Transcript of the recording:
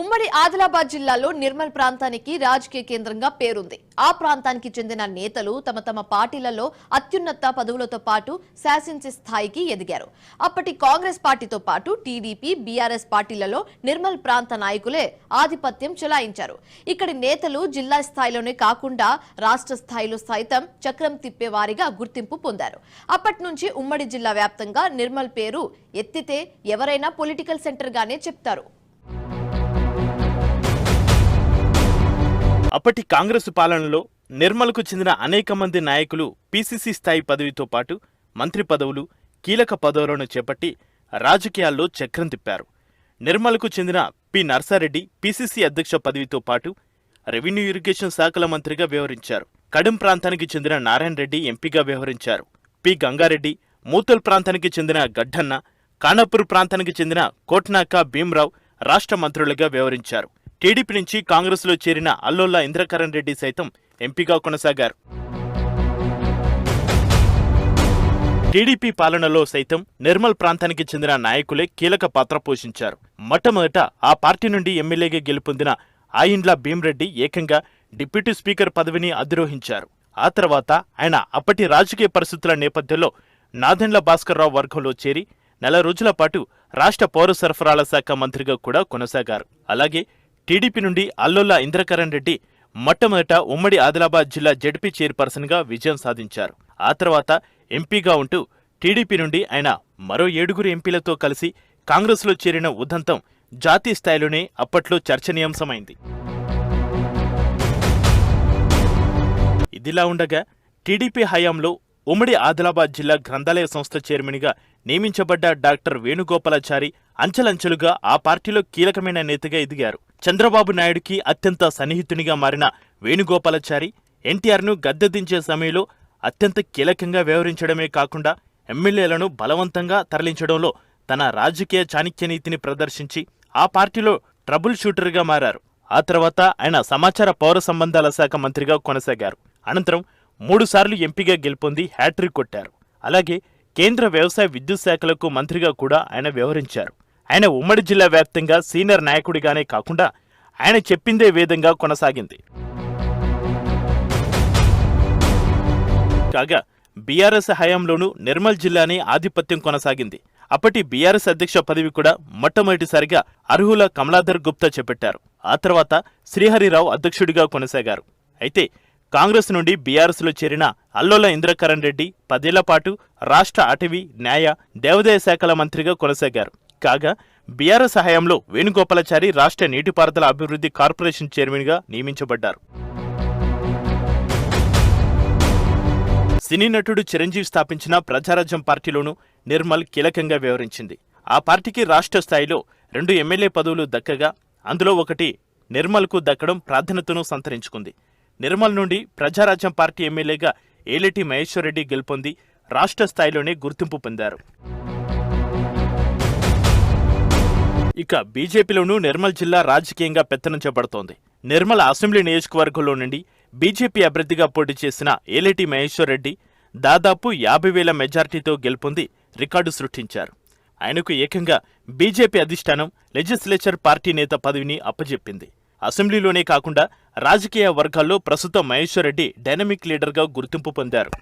ఉమ్మడి ఆదిలాబాద్ జిల్లాలో నిర్మల్ ప్రాంతానికి రాజకీయ కేంద్రంగా పేరుంది. ఆ ప్రాంతానికి చెందిన నేతలు తమ తమ పార్టీలలో అత్యున్నత పదవులతో పాటు శాసించే స్థాయికి ఎదిగారు. అప్పటి కాంగ్రెస్ పార్టీతో పాటు టీడీపీ బీఆర్ఎస్ పార్టీలలో నిర్మల్ ప్రాంత నాయకులే ఆధిపత్యం చెలాయించారు. ఇక్కడి నేతలు జిల్లా స్థాయిలోనే కాకుండా రాష్ట్ర స్థాయిలో సైతం చక్రం తిప్పేవారిగా గుర్తింపు పొందారు. అప్పటి నుంచి ఉమ్మడి జిల్లా వ్యాప్తంగా నిర్మల్ పేరు ఎత్తితే ఎవరైనా పొలిటికల్ సెంటర్ గానే చెప్తారు. అప్పటి కాంగ్రెసు పాలనలో నిర్మల్కు చెందిన అనేక మంది నాయకులు పీసీసీ స్థాయి పదవితో పాటు మంత్రి పదవులు కీలక పదవులను చేపట్టి రాజకీయాల్లో చక్రం తిప్పారు. నిర్మల్కు చెందిన పి. నర్సారెడ్డి పీసీసీ అధ్యక్ష పదవితో పాటు రెవెన్యూ ఇరిగేషన్ శాఖల మంత్రిగా వ్యవహరించారు. కడెం ప్రాంతానికి చెందిన నారాయణ రెడ్డి ఎంపీగా వ్యవహరించారు. పి. గంగారెడ్డి మూతల్ ప్రాంతానికి చెందిన గడ్డన్న కానాపూర్ ప్రాంతానికి చెందిన కోట్నాక భీమ్రావు రాష్ట్ర మంత్రులుగా వ్యవహరించారు. టీడీపీ నుంచి కాంగ్రెస్లో చేరిన అల్లోల్లా ఇంద్రకరణ్ రెడ్డి సైతం ఎంపీగా కొనసాగారు. టీడీపీ పాలనలో సైతం నిర్మల్ ప్రాంతానికి చెందిన నాయకులే కీలక పాత్ర పోషించారు. మొట్టమొదట ఆ పార్టీ నుండి ఎమ్మెల్యేగా గెలుపొందిన ఆయిండ్ల భీమ్రెడ్డి ఏకంగా డిప్యూటీ స్పీకర్ పదవిని అధిరోహించారు. ఆ తర్వాత ఆయన అప్పటి రాజకీయ పరిస్థితుల నేపథ్యంలో నాదెండ్ల భాస్కర్రావు వర్గంలో చేరి నెల రోజుల పాటు రాష్ట్ర పౌర సరఫరాల శాఖ మంత్రిగా కూడా కొనసాగారు. అలాగే టీడీపీ నుండి అల్లోల్లా ఇంద్రకరణ్ రెడ్డి మొట్టమొదట ఉమ్మడి ఆదిలాబాద్ జిల్లా జడ్పీ చైర్పర్సన్గా విజయం సాధించారు. ఆ తర్వాత ఎంపీగా ఉంటూ టీడీపీ నుండి ఆయన మరో ఏడుగురు ఎంపీలతో కలిసి కాంగ్రెస్లో చేరిన ఉదంతం జాతీయ స్థాయిలోనే అప్పట్లో చర్చనీయాంశమైంది. ఇదిలా ఉండగా టీడీపీ హయాంలో ఉమ్మడి ఆదిలాబాద్ జిల్లా గ్రంథాలయ సంస్థ చైర్మన్గా నియమించబడ్డ డాక్టర్ వేణుగోపాలాచారి అంచెలంచెలుగా ఆ పార్టీలో కీలకమైన నేతగా ఎదిగారు. చంద్రబాబు నాయుడుకి అత్యంత సన్నిహితునిగా మారిన వేణుగోపాలచారి ఎన్టీఆర్ను గద్దెదించే సమయంలో అత్యంత కీలకంగా వ్యవహరించడమే కాకుండా ఎమ్మెల్యేలను బలవంతంగా తరలించడంలో తన రాజకీయ చాణక్యనీతిని ప్రదర్శించి ఆ పార్టీలో ట్రబుల్ షూటర్గా మారారు. ఆ తర్వాత ఆయన సమాచార పౌర సంబంధాల శాఖ మంత్రిగా కొనసాగారు. అనంతరం మూడుసార్లు ఎంపీగా గెలుపొంది హ్యాట్రిక్ కొట్టారు. అలాగే కేంద్ర వ్యవసాయ విద్యుత్ శాఖలకు మంత్రిగా కూడా ఆయన వ్యవహరించారు. ఆయన ఉమ్మడి జిల్లా వ్యాప్తంగా సీనియర్ నాయకుడిగానే కాకుండా ఆయన చెప్పిందే వేదంగా కొనసాగింది. కాగా బీఆర్ఎస్ హయాంలోనూ నిర్మల్ జిల్లానే ఆధిపత్యం కొనసాగింది. అప్పటి బీఆర్ఎస్ అధ్యక్ష పదవి కూడా మొట్టమొదటిసారిగా అర్హుల కమలాధర్ గుప్తా చేపట్టారు. ఆ తర్వాత శ్రీహరిరావు అధ్యక్షుడిగా కొనసాగారు. అయితే కాంగ్రెస్ నుండి బీఆర్ఎస్లో చేరిన అల్లోల ఇంద్రకరణ్ రెడ్డి పదేళ్ళ పాటు రాష్ట్ర అటవీ న్యాయ దేవాదాయ శాఖల మంత్రిగా కొనసాగారు. కాగా బీఆర్ఎస్ సహాయంలో వేణుగోపాలాచారి రాష్ట్ర నీటిపారుదల అభివృద్ధి కార్పొరేషన్ చైర్మన్గా నియమించబడ్డారు. సినీ నటుడు చిరంజీవి స్థాపించిన ప్రజారాజ్యం పార్టీలోనూ నిర్మల్ కీలకంగా వ్యవహరించింది. ఆ పార్టీకి రాష్ట్ర స్థాయిలో రెండు ఎమ్మెల్యే పదవులు దక్కగా అందులో ఒకటి నిర్మల్కు దక్కడం ప్రాధాన్యతను సంతరించుకుంది. నిర్మల్ నుండి ప్రజారాజ్యం పార్టీ ఎమ్మెల్యేగా ఏలేటి మహేశ్వరరెడ్డి గెలుపొంది రాష్ట్ర స్థాయిలోనే గుర్తింపు పొందారు. ఇక బీజేపీలోనూ నిర్మల్ జిల్లా రాజకీయంగా పెత్తనం చేపడుతోంది. నిర్మల్ అసెంబ్లీ నియోజకవర్గంలో నుండి బీజేపీ అభ్యర్థిగా పోటీ చేసిన ఏలేటి మహేశ్వర్ రెడ్డి దాదాపు యాభై వేల మెజార్టీతో గెలుపొంది రికార్డు సృష్టించారు. ఆయనకు ఏకంగా బీజేపీ అధిష్టానం లెజిస్లేచర్ పార్టీ నేత పదవిని అప్పజెప్పింది. అసెంబ్లీలోనే కాకుండా రాజకీయ వర్గాల్లో ప్రస్తుతం మహేశ్వర్ రెడ్డి డైనమిక్ లీడర్గా గుర్తింపు పొందారు.